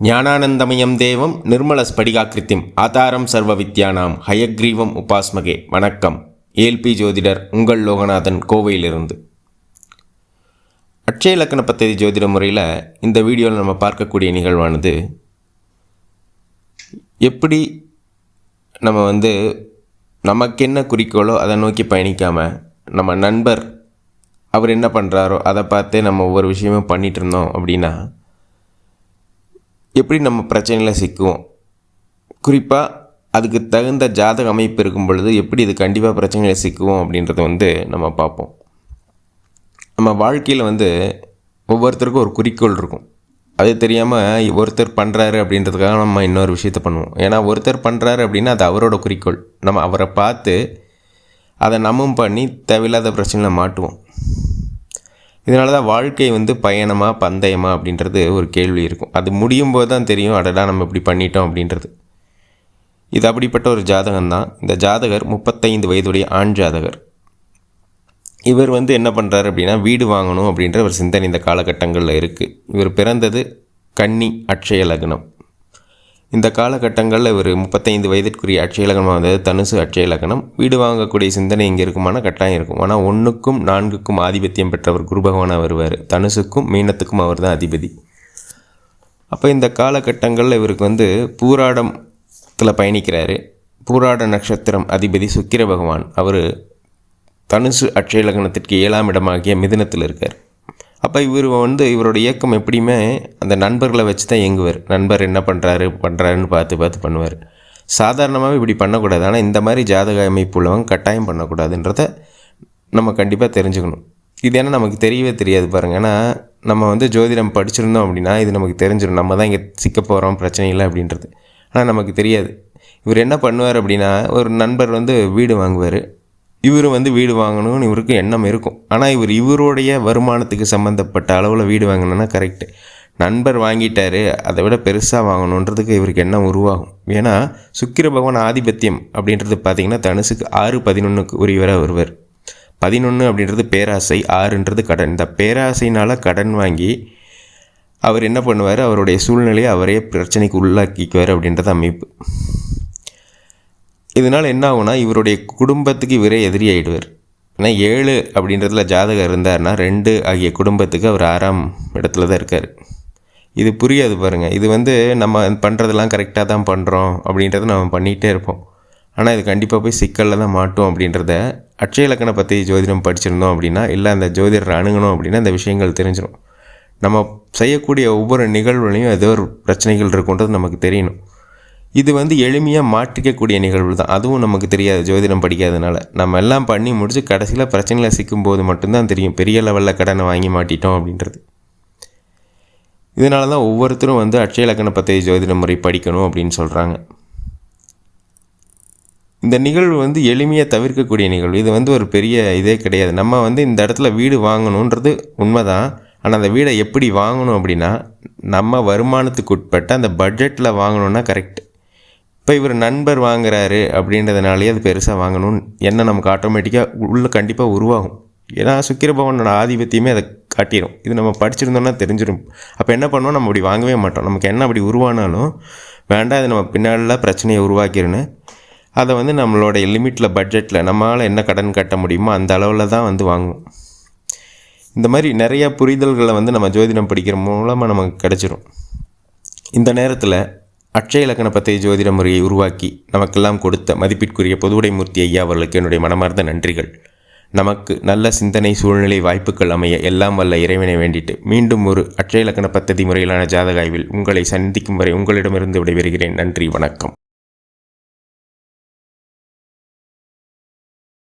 ஞானானந்தமயம் தேவம் நிர்மல ஸ்படிகாக்கிருத்திம் ஆதாரம் சர்வ வித்யானாம் ஹயக்ரீவம் உபாஸ்மகே. வணக்கம். ஏல்பி ஜோதிடர் உங்கள் லோகநாதன் கோவையிலிருந்து. அட்சய இலக்கண பத்ததி ஜோதிட முறையில் இந்த வீடியோவில் நம்ம பார்க்கக்கூடிய நிகழ்வானது எப்படி நம்ம வந்து நமக்கு என்ன குறிக்கோளோ அதை நோக்கி பயணிக்காமல் நம்ம நண்பர் அவர் என்ன பண்ணுறாரோ அதை பார்த்தே நம்ம ஒவ்வொரு விஷயமும் பண்ணிகிட்டு இருந்தோம் அப்படின்னா எப்படி நம்ம பிரச்சனையில் சிக்குவோம்? குறிப்பாக அதுக்கு தகுந்த ஜாதக அமைப்பு இருக்கும் பொழுது எப்படி இது கண்டிப்பாக பிரச்சனையில் சிக்குவோம் அப்படின்றத வந்து நம்ம பார்ப்போம். நம்ம வாழ்க்கையில் வந்து ஒவ்வொருத்தருக்கும் ஒரு குறிக்கோள் இருக்கும். அது தெரியாமல் ஒருத்தர் பண்ணுறாரு அப்படின்றதுக்காக நம்ம இன்னொரு விஷயத்த பண்ணுவோம். ஏன்னா ஒருத்தர் பண்ணுறாரு அப்படின்னா அது அவரோட குறிக்கோள். நம்ம அவரை பார்த்து அதை நம்மும் பண்ணி தேவையில்லாத பிரச்சனையில் மாட்டுவோம். இதனால தான் வாழ்க்கை வந்து பயணமா பந்தயமா அப்படின்றது ஒரு கேள்வி இருக்கும். அது முடியும் போது தான் தெரியும் அடடா நம்ம இப்படி பண்ணிட்டோம் அப்படின்றது. இது அப்படிப்பட்ட ஒரு ஜாதகம் தான் இந்த ஜாதகர் முப்பத்தைந்து வயதுடைய ஆண் ஜாதகர். இவர் வந்து என்ன பண்ணுறாரு அப்படின்னா வீடு வாங்கணும் அப்படின்ற ஒரு சிந்தனை இந்த காலகட்டங்களில் இருக்குது இவர் பிறந்தது கன்னி அட்சய லக்னம். இந்த காலகட்டங்களில் இவர் முப்பத்தைந்து வயதிற்குரிய அட்சய லக்னம் வந்தது தனுசு அட்சயலகணம் வீடு வாங்கக்கூடிய சிந்தனை இங்கே இருக்குமான கட்டாயம் இருக்கும். ஆனால் ஒன்றுக்கும் நான்குக்கும் ஆதிபத்தியம் பெற்றவர் குரு பகவானாக வருவார் தனுசுக்கும் மீனத்துக்கும் அவர் தான் அதிபதி. அப்போ இந்த காலகட்டங்களில் இவருக்கு வந்து பூராடத்தில் பயணிக்கிறாரு. பூராட நட்சத்திரம் அதிபதி சுக்கிர பகவான். அவர் தனுசு அட்சயலக்னத்திற்கு ஏழாம் இடமாகிய மிதுனத்தில் இருக்கார். அப்போ இவர் வந்து இவரோட இயக்கம் எப்படியுமே அந்த நண்பர்களை வச்சு தான் இயங்குவார். நண்பர் என்ன பண்ணுறாரு பண்ணுறாருன்னு பார்த்து பார்த்து பண்ணுவார். சாதாரணமாகவே இப்படி பண்ணக்கூடாது. ஆனால் இந்த மாதிரி ஜாதக அமைப்பு உள்ளவங்க கட்டாயம் பண்ணக்கூடாதுன்றத நம்ம கண்டிப்பாக தெரிஞ்சுக்கணும். இது ஏன்னா நமக்கு தெரியவே தெரியாது பாருங்கள் ஏன்னா நம்ம வந்து ஜோதிடம் படிச்சிருந்தோம் அப்படின்னா இது நமக்கு தெரிஞ்சிடும் நம்ம தான் இங்கே சிக்க போகிறோம் பிரச்சனை இல்லை அப்படின்றது. ஆனால் நமக்கு தெரியாது. இவர் என்ன பண்ணுவார் அப்படின்னா ஒரு நண்பர் வந்து வீடு வாங்குவார். இவர் வந்து வீடு வாங்கணும்னு இவருக்கு எண்ணம் இருக்கும். ஆனால் இவர் இவருடைய வருமானத்துக்கு சம்மந்தப்பட்ட அளவில் வீடு வாங்கணுன்னா கரெக்டு நண்பர் வாங்கிட்டாரு அதை விட பெருசாக வாங்கணுன்றதுக்கு இவருக்கு எண்ணம் உருவாகும். ஏன்னா சுக்கிர பகவான் ஆதிபத்தியம் அப்படின்றது பார்த்திங்கன்னா தனுசுக்கு ஆறு பதினொன்றுக்கு உரியவராக வருவார். பதினொன்று அப்படின்றது பேராசை ஆறுன்றது கடன். இந்த பேராசைனால் கடன் வாங்கி அவர் என்ன பண்ணுவார்? அவருடைய சூழ்நிலையை அவரே பிரச்சனைக்கு உள்ளாக்கிக்குவார் அப்படின்றது அமைப்பு. இதனால் என்ன ஆகும்னா இவருடைய குடும்பத்துக்கு இவரே எதிரி ஆகிடுவார் ஏன்னா ஏழு அப்படின்றதுல ஜாதகம் இருந்தார்னா ரெண்டு ஆகிய குடும்பத்துக்கு அவர் ஆறாம் இடத்துல தான் இருக்கார். இது புரியாது பாருங்கள் இது வந்து நம்ம பண்ணுறதெல்லாம் கரெக்டாக தான் பண்ணுறோம் அப்படின்றத நம்ம பண்ணிகிட்டே இருப்போம். ஆனால் இது கண்டிப்பாக போய் சிக்கலில் தான் மாட்டோம் அப்படின்றத அட்சய இலக்கணை பற்றி ஜோதிடம் படிச்சிருந்தோம் அப்படின்னா இல்லை அந்த ஜோதிடரை அணுகணும் அப்படின்னா அந்த விஷயங்கள் தெரிஞ்சிடும் நம்ம செய்யக்கூடிய ஒவ்வொரு நிகழ்வுலையும் ஏதோ ஒரு பிரச்சனைகள் இருக்குன்றது நமக்கு தெரியணும். இது வந்து எளிமையாக மாற்றிக்கக்கூடிய நிகழ்வு தான். அதுவும் நமக்கு தெரியாது ஜோதிடம் படிக்காதனால. நம்ம எல்லாம் பண்ணி முடிச்சு கடைசியில் பிரச்சனையில் சிக்கும்போது மட்டும்தான் தெரியும் பெரிய லெவலில் கடனை வாங்கி மாட்டிட்டோம் அப்படின்றது. இதனால தான் ஒவ்வொருத்தரும் வந்து அட்சய இலக்கண பற்றி ஜோதிட முறை படிக்கணும் அப்படின்னு சொல்கிறாங்க இந்த நிகழ்வு வந்து எளிமையாக தவிர்க்கக்கூடிய நிகழ்வு. இது வந்து ஒரு பெரிய இதே கிடையாது. நம்ம வந்து இந்த இடத்துல வீடு வாங்கணுன்றது உண்மைதான். ஆனால் அந்த வீடை எப்படி வாங்கணும் அப்படின்னா நம்ம வருமானத்துக்கு உட்பட்ட அந்த பட்ஜெட்டில் வாங்கணுன்னா கரெக்ட் இப்போ இவர் நண்பர் வாங்குறாரு அப்படின்றதுனாலே அது பெருசாக வாங்கணும்னு என்ன நமக்கு ஆட்டோமேட்டிக்காக உள்ளே கண்டிப்பாக உருவாகும். ஏன்னா சுக்கிரபவனோட ஆதிபத்தியமே அதை காட்டிடும் இது நம்ம படிச்சிருந்தோம்னா தெரிஞ்சிடும் அப்போ என்ன பண்ணுவோம்? நம்ம அப்படி வாங்கவே மாட்டோம். நமக்கு என்ன அப்படி உருவானாலும் வேண்டாம் இது நம்ம பின்னாடிலாம் பிரச்சனையை உருவாக்கிருன்னு. அதை வந்து நம்மளோட லிமிட்டில் பட்ஜெட்டில் நம்மளால் என்ன கடன் கட்ட முடியுமோ அந்த அளவில் தான் வந்து வாங்குவோம். இந்த மாதிரி நிறையா புரிதல்களை வந்து நம்ம ஜோதிடம் படிக்கிற மூலமாக நமக்கு கிடச்சிரும். இந்த நேரத்தில் அட்சய இலக்கண பற்றிய ஜோதிட முறையை உருவாக்கி நமக்கெல்லாம் கொடுத்த மதிப்பிற்குரிய பொதுவுடைமூர்த்தி ஐயா அவர்களுக்கு என்னுடைய மனமார்ந்த நன்றிகள். நமக்கு நல்ல சிந்தனை சூழ்நிலை வாய்ப்புகள் அமைய எல்லாம் வல்ல இறைவனை வேண்டிட்டு மீண்டும் ஒரு அட்சய இலக்கண பத்ததி முறையிலான ஜாதக ஆய்வில் உங்களை சந்திக்கும் வரை உங்களிடமிருந்து விடைபெறுகிறேன். நன்றி வணக்கம்.